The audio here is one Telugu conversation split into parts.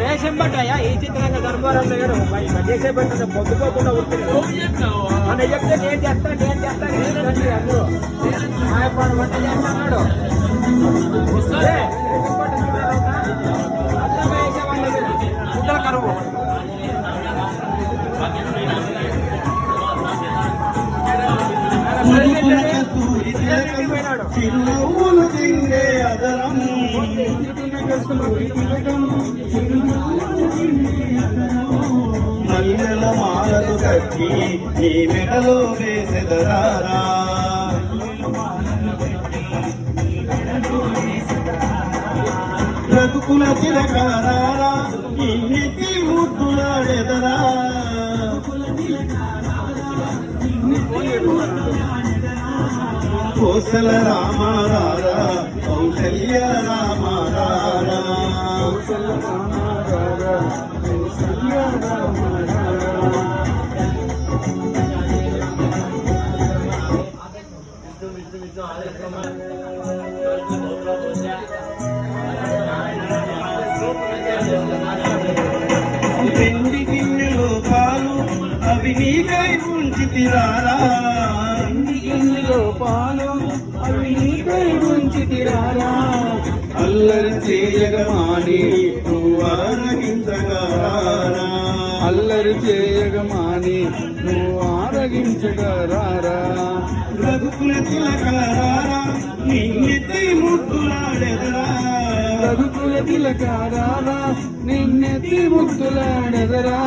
రేషన్ బట్టయ్యా ఈ చిత్రంగా ధర్మవరం దగ్గర చేసే పెట్టిన పొద్దుకోకుండా ఉంటుంది మన చెప్తే నేను చేస్తాను నేను చేస్తాను నేను అందరూ. మాయపాడు వంట చేస్తున్నాడు. ఏ, రేషన్ బట్ట చూడాలన్నా? అర్థంగా కరువు. చిరునవ్వులు తిండే అదరం మల్లెల మాలలు కట్టి నీ మెడలో వేసెదరారా బ్రతుకుల తిలకారారా ఇన్నిటి ముద్దులాడెదరా కోసల రామారా కౌసల్య రామారా కౌసల్య రామారారా. కౌసల్య గిన్నెలో పాలు అవి నీకై ఉంచితిరారా. అవి నీకై ఉంచితిరారా అల్లరి చేయగమాని నువ్వు ఆరగించగారా అల్లరి చేయగమాని నువ్వు ఆరగించగరారా రఘుకుల తిలకారా నిన్నెత్తి ముద్దులాడెదరా. రఘుకుల తిలకారారా నిన్నెత్తి ముక్తులాడెదరా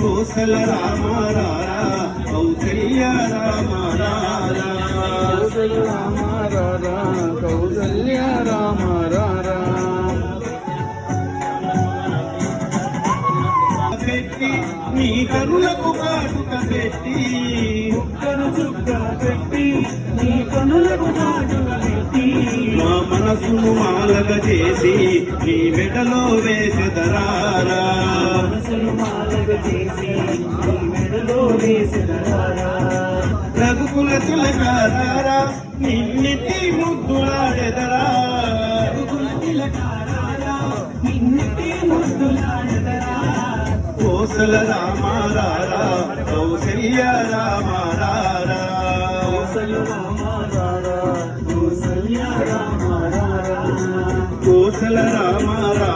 కోసల రామారారా కౌసల్య రామారారా కౌసల్య రామారారా కౌసల్య రామారారా పెట్టి నీ కనులకు కాటుక పెట్టి ముక్కను చుక్క పెట్టి నీ కనులకు కాటుక పెట్టి మా మనసును మాలగ చేసి నీ మెడలో వేసెదరారా మనసును మాలగ చేసి నీ మెడలో వేసెదరారా రఘుకుల తిలకారారా నిన్నెత్తి ముద్దులాడెదరా. కోసల రామారారా కౌసల్య రామారారా. కోసల రామారారా కౌసల్య రామారారా